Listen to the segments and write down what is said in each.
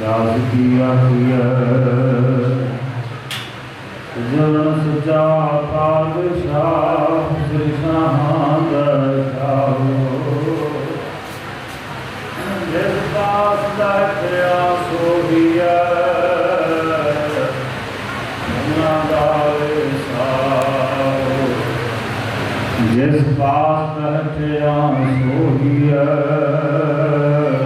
ਦਾਸ ਕੀ ਆਖੀਐ? ਜਨ ਸਚਾ ਪਾਤਸ਼ਾਹ ਸ੍ਰੀ ਸ਼ਾਹਾਂ ਦਰਸਾਓ ਜਿਸ ਪਾਸ ਬੈਠਿਆ ਦਾ ਵਿਸਾਰ। ਜਿਸ ਪਾਸ ਬੈਠਿਆ ਦਾ ਵਿਸਾਰ ਸਤਨਾਮ ਸ੍ਰੀ ਵਾਹਿਗੁਰੂ ਸਾਹਿਬ ਜੀ ਸੋਰਠ ਮਹੱਲਾ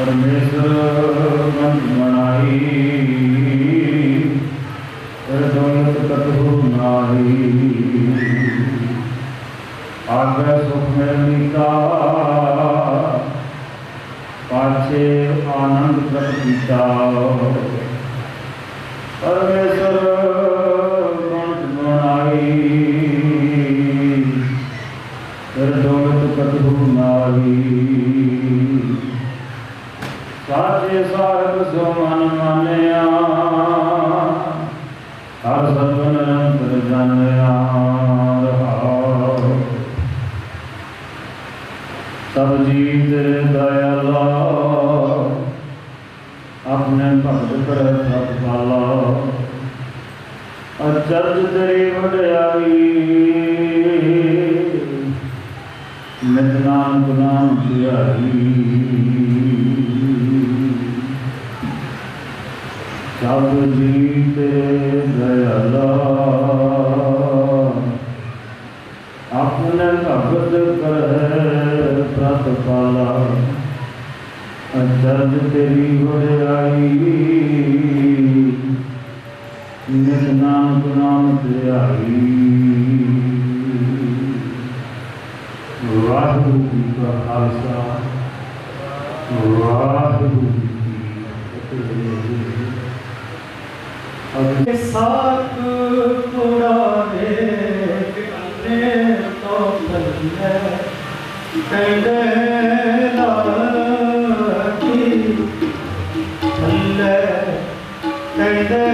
ਪਰਮੇਸ਼ਰ ਮਨ ਮਨਾਈ ਕਰ ਦੌਲਤ ਕਤਹੁ ਨਾਹੀ ਆਗੇ ਸੁਖ ਮੈਂ ਪਾਛੇ ਆਨੰਦ ਪ੍ਰਤੀਤਾ ਪਰਮੇਸ਼ਰ ਮਨ ਮਨਾਈ ਕਰ ਦੌਲਤ ਕਤਹੁ ਨਾਹੀ ਸਾਜੇ ਸਾਹਿਬ ਸੋ ਮਨ ਮਾਨਿਆ। ਹਰ ਸਤਿ ਨਿਰੰਤਰ ਜਾਣਿਆ ਸਭ ਜੀ ਤੇਰੇ ਦਇਆਲਾ ਆਪਣੇ ਭਗਤ ਕਰ ਸਤਪਾਲਾ ਅਚਰਜ ਤੇਰੀ ਵਡਿਆਈ। ਨਿਤ ਗੁਨਾਮ ਧਿਆਈ سب جیتے اپنے بھگت کرے ست نام گنام تیائی واحو کی خاصا واحو ਵਾਹਿਗੁਰੂ ਜੀ ਕੀ ਫਤਿਹ ਕੇ ਸਾਥ ਪੁਰਾਣੇ ਕਿੰਨੇ ਤੋਂ ਬੰਦੇ ਕਹਿੰਦੇ ਲਾਕੀ ਥੱਲੇ ਕਹਿੰਦੇ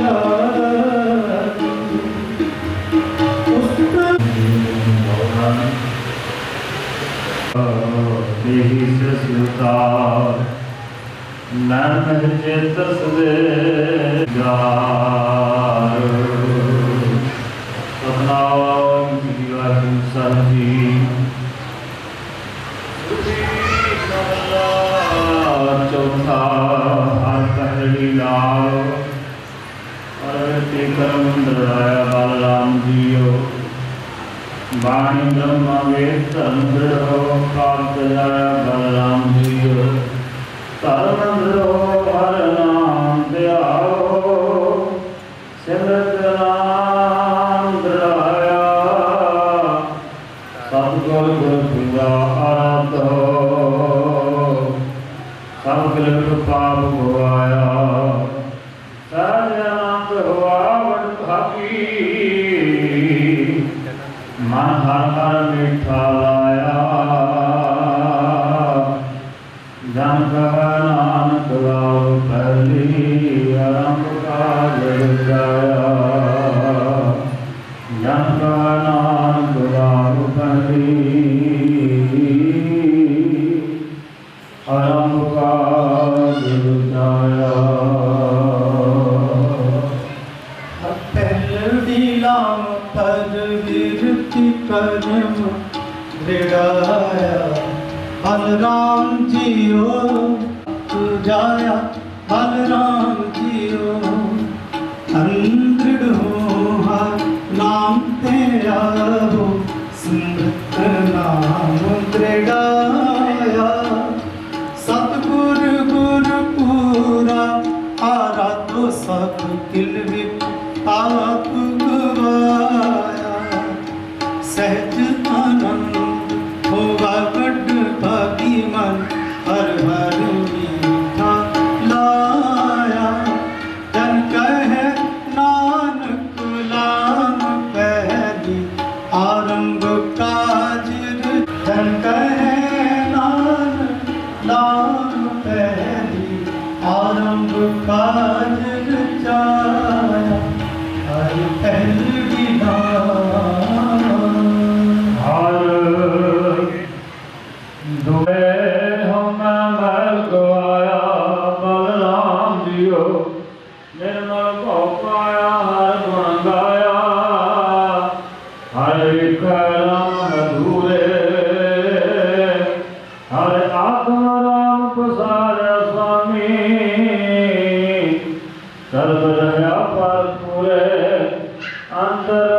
ਲਾਕੀ ਉਸ ਦੇਹੀ ਸਸੁਤਾ ਨਾਨਕ ਚੇਤਸ ਦੇ ਗਾਰ ਸਤਨਾਮ ਸ੍ਰੀ ਵਾਹਿਗੁਰੂ ਸਾਹਿਬ ਜੀ ਚੌਥਾ ਹਰ ਪਹਿਲੀ ਲਾਲ ਅਰਤੀ ਕਰਮ ਦਰਾਇਆ ਬਲਰਾਮ ਜੀਓ ਬਾਣੀ ਬ੍ਰਹਮਾ ਵੇਦ ਧਰਮ ਦ੍ਰਿੜੋ ਕਾਲ ਜਲਾਇਆ ਬਲਰਾਮ ਜੀਓ ਸਭ ਕਿਲਕ ਪਾਪ ਗਵਾਇਆ ਕਰਮ ਰਿੜਾਇਆ ਬਲਰਾਮ ਜੀਓ ਤੁਜਾਇਆ ਬਲਰਾਮ ਜੀਓ ਅੰਦ੍ਰਿੜ ਹੋ। ਹਰ ਨਾਮ ਤੇਰਾ ਹੋ। ਸਿਮਰਤ ਨਾਮ ਦ੍ਰਿੜਾਇਆ ਸਤਿਗੁਰ ਗੁਰ ਪੂਰਾ, ਆਰਾਧੋ ਸਭ ਕਿਲ अंतर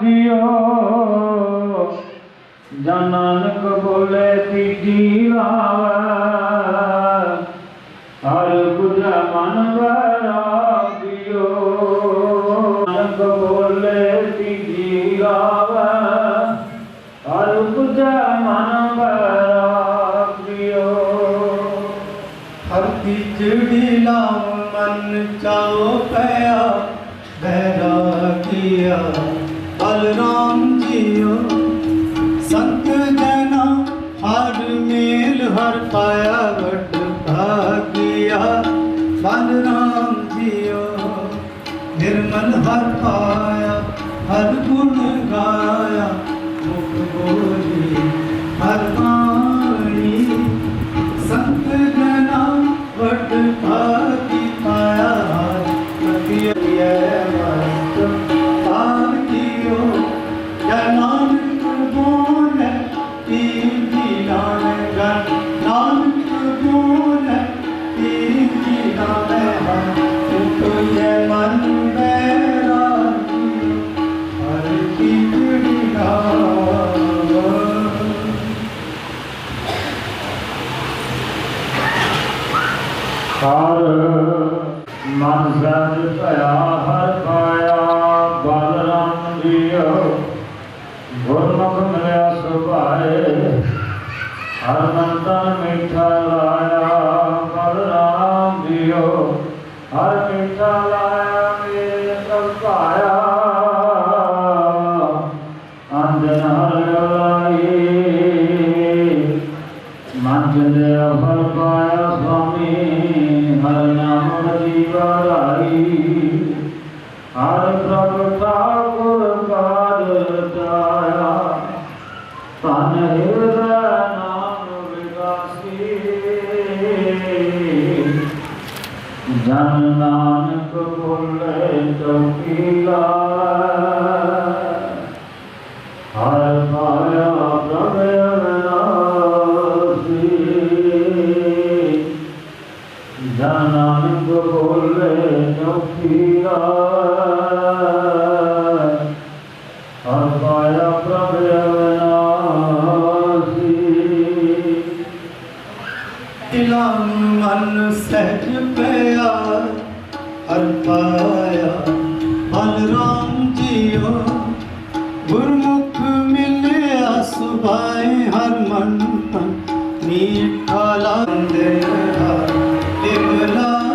دیو جنان کو بولے تی دیوا ہر گجا من ورا دیو جنان کو بولے تی دیوا ہر گجا من ورا دیو ہر کی چڑی ਪਾਇਆ ਹਰ ਗੁਣ জান্নান প্রফুল্লে চকিলা হর পায়া প্রবে জানান প্রফুল্লে চকিলা ਪਾਇਆ। ਬਲ ਰਾਮ ਜੀਓ ਗੁਰਮੁਖ ਮਿਲਿਆ ਸੁਭਾਏ ਹਰ ਮਨ ਤਨ। ਨੀਠਾ ਲੰਦੇ ਆ ਬਿਮਲਾ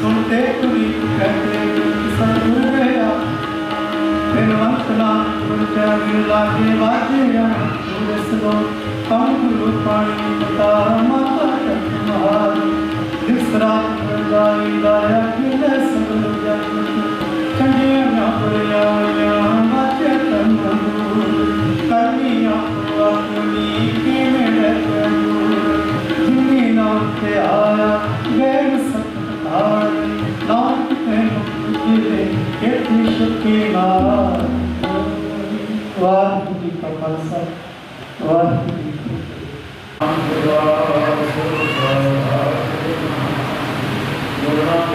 ਸੁਣਦੇ ਤੁਮੀ ਕਹਤੇ ਸਾਨੂੰ ਰਹਿਦਾ ਫਿਰ ਵਕਲਾ ਗੁਰਚਾ ਵੀ ਲਾਗੇ ਵਾਜਿਆ ਗੁਰਸ ਲੋ ਤਮ ਗੁਰੂ ਪਾਣੀ ਪਤਾ ਮਾਤਾ ਤਕ ਮਹਾਰ ਦਿਸਰਾ ਗਾਈ ਲਾਇਆ ਕਿਲੇ ਸਭ ਜਨ ਚੰਗੇ ਨਾ ਪਰਿਆ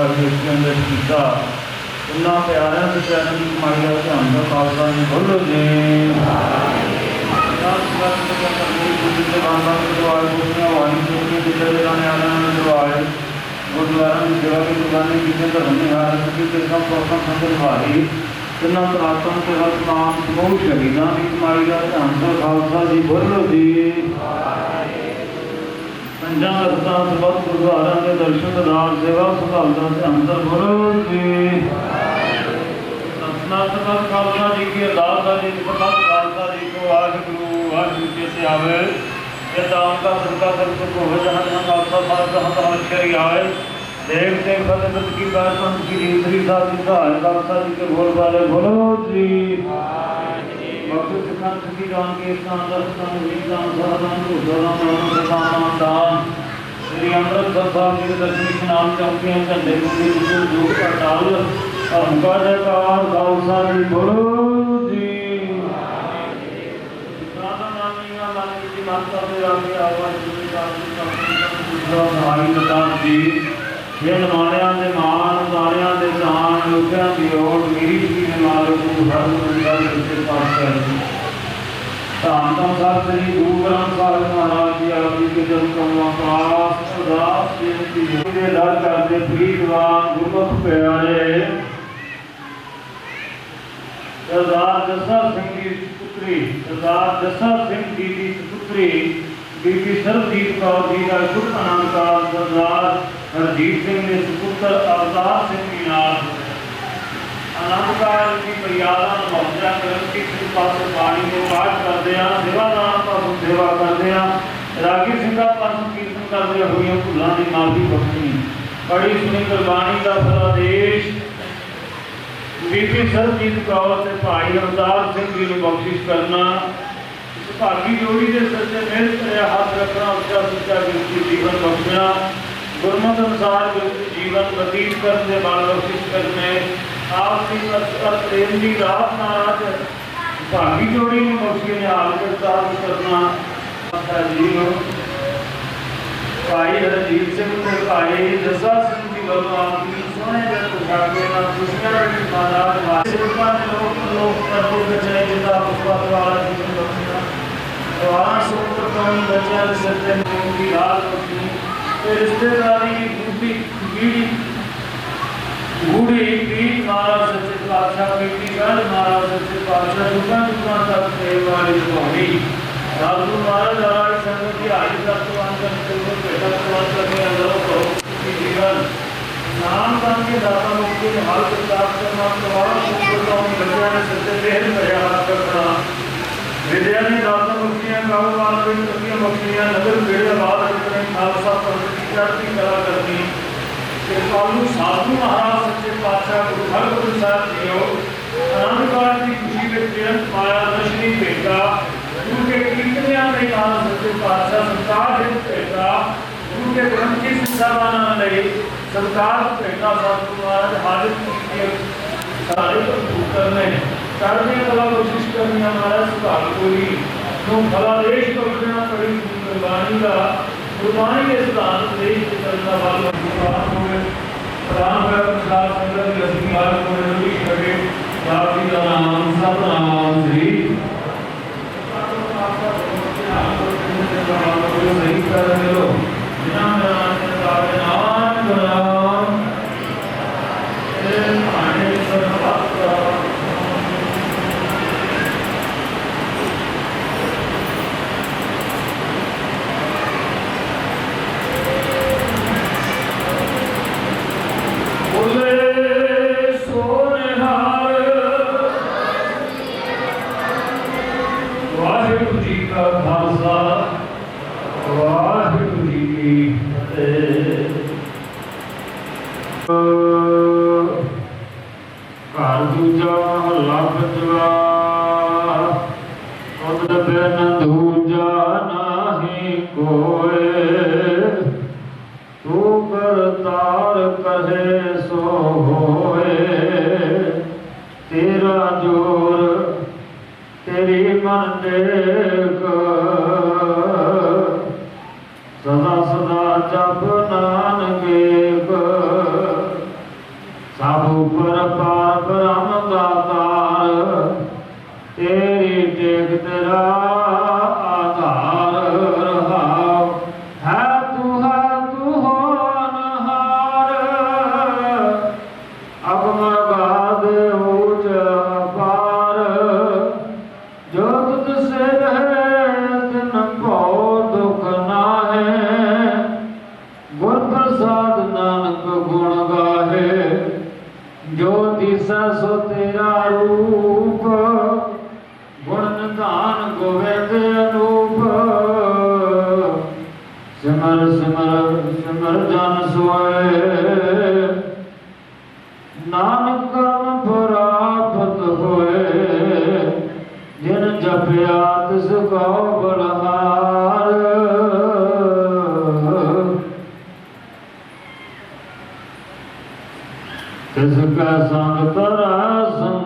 ਵਾਰ ਕੇ ਵਾਰ ਕੀਤਾ। ਉਹਨਾਂ ਪਿਆਰਿਆਂ ਤੇ ਚਰਨ ਦੀ ਕਮਾਈ ਦਾ ਧਿਆਨ ਦਾ ਖਾਲਸਾ ਜੀ ਬੋਲੋ ਜੀ। ਗੁਰਦੁਆਰਾ ਦੀ ਜਗ੍ਹਾ ਦੀ ਦੁਕਾਨੇ ਜਿੱਥੇ ਧਰਮ ਨਿਹਾਰ ਸਕੀ ਤੇ ਸਭ ਪਰਸਨ ਸੰਗਤ ਭਾਰੀ। ਤਿੰਨਾਂ ਪ੍ਰਾਤਨ ਤੇ ਹਰ ਨਾਮ ਸਮੂਹ ਸ਼ਹੀਦਾਂ ਦੀ ਕਮਾਈ ਦਾ ਧਿਆਨ ਦਾ ਖਾਲਸਾ ਜੀ ਬੋਲੋ ਜੀ। ਪੰਜਾਂ ਰਸਤਾ ਸਬਤ ਗੁਰਦੁਆਰਾਂ ਦੇ ਦਰਸ਼ਨ ਦਾਨ, ਸੇਵਾ ਸੰਭਾਲਦਾ ਤੇ ਅੰਦਰ ਗੁਰੂ ਜੀ। ਸਤਨਾਮ ਸਤਿ ਖਾਲਸਾ ਜੀ ਕੀ ਅਰਦਾਸ ਹੈ ਜੀ ਸਤਿ ਖਾਲਸਾ ਜੀ ਕੋ ਵਾਹਿਗੁਰੂ ਵਾਹਿਗੁਰੂ ਜੀ ਤੇ ਆਵੇ ਇਹ ਦਾਨ ਦਾ ਸਦਕਾ ਸਭ ਕੋ ਹੋ ਜਹਾਂ ਜਹਾਂ ਖਾਲਸਾ ਸਾਹਿਬ ਦਾ ਹੱਥ ਹੱਥ ਕਰੀ ਆਏ। ਦੇਵ ਤੇ ਫਤਿਹ ਕੀ ਬਾਤ ਸੰਤ ਕੀ ਰੀਤਰੀ ਸਾਹਿਬ ਜੀ ਦਾ ਹੈ ਖਾਲਸਾ ਜੀ ਕੇ ਬੋਲ ਵਾਲੇ ਬੋਲੋ ਜੀ। ਭਗਤ ਸਿੱਖਾਂ ਕੀ ਜਾਨ ਕੇ ਸਥਾਨ ਦਾ ਸਥਾਨ ਵੀ ਜਾਨ ਸਾਧਨ ਨੂੰ ਦੋਰਾਂ ਨੂੰ ਸਥਾਨ ਦਾਨ ਸ੍ਰੀ ਅੰਮ੍ਰਿਤਸਰ ਸਾਹਿਬ ਜੀ ਦੇ। ਦਰਸ਼ਨ ਇਸ਼ਨਾਨ ਚੌਕੀਆਂ ਝੰਡੇ ਗੁੰਦੀ ਗੁਰੂ ਜੋਗ ਅਟਾਲ ਅਹੰਕਾਰ ਜੈਕਾਰ ਖਾਲਸਾ ਜੀ ਬੋਲੋ ਜੀ। ਸਾਧਨ ਨਾਮੀਆਂ ਨਾਮੀ ਜੀ ਮਾਤਾ ਦੇ ਆਗੇ ਆਵਾਜ਼ ਜੀ ਦਾ ਨਾਈ ਨਦਾਨ ਜੀ ਇਹ ਦੇ ਮਾਨ ਦਾਰਿਆਂ ਦੇ ਦਾਨ ਲੋਕਾਂ ਦੀ ਓਟ ਮੇਰੀ ਜੀ ਦੇ ਮਾਲਕ ਨੂੰ ਹਰ ਮੰਦਾ ਦੇ ਪਾਸ ਕਰ ਜੀ ਧੰਨ ਧੰਨ ਸ੍ਰੀ ਗੁਰੂ ਗ੍ਰੰਥ ਸਾਹਿਬ ਮਹਾਰਾਜ ਜੀ, ਆਪ ਜੀ ਦੇ ਜਨ ਕਮਾ ਪਾਸ, ਅਰਦਾਸ ਬੇਨਤੀ ਦੇ ਦਰ ਕਰਦੇ ਪ੍ਰੀਤਵਾਨ ਗੁਰਮੁਖ ਪਿਆਰੇ। ਸਰਦਾਰ ਜਸਾ ਸਿੰਘ ਦੀ ਪੁੱਤਰੀ ਸਰਦਾਰ ਜਸਾ ਸਿੰਘ ਜੀ ਦੀ ਪੁੱਤਰੀ। بی بی سربجیت کور جی کا شبھ نام کا سردار ہرجیت سنگھ نے سپتر اوتار سنگھ کی نام انند کال کی مریادا مواجہ کرن کی کرپا سے پانی کو پاٹ کر دیا سیوا نام کا سیوا کرتے ہیں راگی سنگھا پنت کیرتن کرتے ہوئے بھولاں کی معافی بخشنی بڑی سنی قربانی کا سرادیش بی بی سربجیت کور سے بھائی اوتار سنگھ جی کو بخشش کرنا۔ ਭਾਗੀ ਜੋੜੀ ਦੇ ਸਿਰ ਤੇ ਮਿਹਰ ਕਰਿਆ ਹੱਥ ਰੱਖਣਾ ਉੱਚਾ ਸੁੱਚਾ ਜਿੰਦਗੀ ਜੀਵਨ ਬਖਸ਼ਣਾ ਗੁਰਮਤਿ ਅਨੁਸਾਰ ਬਿਲਕੁਲ ਜੀਵਨ ਬਤੀਤ ਕਰਨ ਦੇ ਬਾਲ ਬਖਸ਼ਿਸ਼ ਕਰਨੇ ਆਪ ਦੀ ਪਰਸਪਰ ਪ੍ਰੇਮ ਦੀ ਰਾਤ ਨਾਲ ਅੱਜ ਭਾਗੀ ਜੋੜੀ ਨੂੰ ਬਖਸ਼ੀ ਨੇ ਹਾਲ ਕੇ ਸਾਥ ਕਰਨਾ ਮਾਤਾ ਜੀ ਨੂੰ ਭਾਈ ਹਰਜੀਤ ਸਿੰਘ ਤੇ ਭਾਈ ਜੱਸਾ ਸਿੰਘ ਜੀ ਵੱਲੋਂ ਆਪ ਦੀ ਸੋਹਣੇ ਦੇ ਪੁਸ਼ਾਕੇ ਨਾਲ ਖੁਸ਼ੀਆਂ ਦੀ ਮਾਲਾ ਵਾਸੇ ਸੇਵਕਾਂ ਦੇ ਲੋਕ ਲੋਕ ਕਰਦੇ ਬਚਾਏ ਜਿੰਦਾ ਪੁਸ਼ਪਾਤ ਵਾਲਾ ਜੀਵਨ ਬਖਸ਼ਣਾ جوہاں سے تم بچہ سجن ان کی رات اپنی رشتے داری بوڑھی بیڑی بوڑھی پیٹ مارا سچے پاشا پیٹی گل مارا سچے پاشا دکھا دکھا تک تے والی سوانی رب تو مارا دارا شنگ کی آئی تک تو آن کرتے ہو پیٹا تو آن کرتے ہیں اللہ کو کی دیگر نام کام کے داتا ممکن حال کے ساتھ کرنا تمہارا شکر کا ان بچہ نے سچے بہن پریاد کرنا ویدیا نے داتا ਮੁਕਤੀਆਂ ਗਾਉ ਵਾਲ ਵਿੱਚ ਤਕੀਆਂ ਮੁਕਤੀਆਂ ਨਗਰ ਵੇੜੇ ਬਾਦ ਰੱਖਣੇ ਖਾਲਸਾ ਪੰਥ ਦੀ ਚੜ੍ਹਦੀ ਕਲਾ ਕਰਨੀ ਤੇ ਕਾਲੂ ਸਾਧੂ ਮਹਾਰਾਜ ਸੱਚੇ ਪਾਤਸ਼ਾਹ ਗੁਰੂ ਹਰਗੋਬਿੰਦ ਸਾਹਿਬ ਜੀਓ ਆਨੰਦ ਕਾਲ ਦੀ ਖੁਸ਼ੀ ਵਿੱਚ ਬੇਅੰਤ ਮਾਇਆ ਦਰਸ਼ਨੀ ਭੇਟਾ ਗੁਰੂ ਕੇ ਕੀਰਤਨਿਆਂ ਦੇ ਨਾਲ ਸੱਚੇ ਪਾਤਸ਼ਾਹ ਸੰਤਾਰ ਦੇ ਭੇਟਾ ਗੁਰੂ ਕੇ ਗ੍ਰੰਥੀ ਸਿੱਖਾਵਾਨਾਂ ਲਈ ਸੰਤਾਰ ਭੇਟਾ ਸਾਧੂ ਮਹਾਰਾਜ ਹਾਜ਼ਰ ਕੀਤੇ ਸਾਰੇ ਪੁੱਤਰ ਨੇ ਕਰਦੇ ਕਲਾ ਕੋਸ਼ਿਸ਼ ਕਰਨੀ ਹਮਾਰਾ ਸੁਭਾਗ ਕੋਈ ਨੂੰ ਭਲਾ ਦੇਸ਼ ਬਖਸ਼ਣਾ ਪੜੀ ਕੁਰਬਾਨੀ ਦਾ ਕੁਰਬਾਨੀ ਦੇ ਸਿਧਾਂਤ ਦੇਸ਼ ਦੇ ਕਰਨਾ ਵਾਲਾ ਵਿਸ਼ਵਾਸ ਹੋਵੇ ਪ੍ਰਾਨ ਹੈ ਪ੍ਰਸਾਦ ਸੰਗਤ ਦੀ ਅਸਲੀ ਹਾਲ ਹੋਵੇ ਘਰ ਦੂਜਾ ਹੱਲਾ ਪੰਜਵਾ ਉਹਦ ਦੂਜਾ ਨਾਹੀ ਕੋਏ। ਤੂੰ ਕਰਤਾਰ ਕਹੇ ਸੋ ਹੋਏ। ਤੇਰਾ ਜੋਰ ਤੇਰੀ ਮਨ ਦੇਖ ਸਦਾ ਸਦਾ ਜਪ ਨਾਨਕੇ। ਸਭ ਉਪਰ ਪਾਰ ਬ੍ਰਹਮ ਦਾ ਤਾਰ ਤੇਰੀ ਟੇਕ ਤੇਰਾ کس کا سنگ سنگ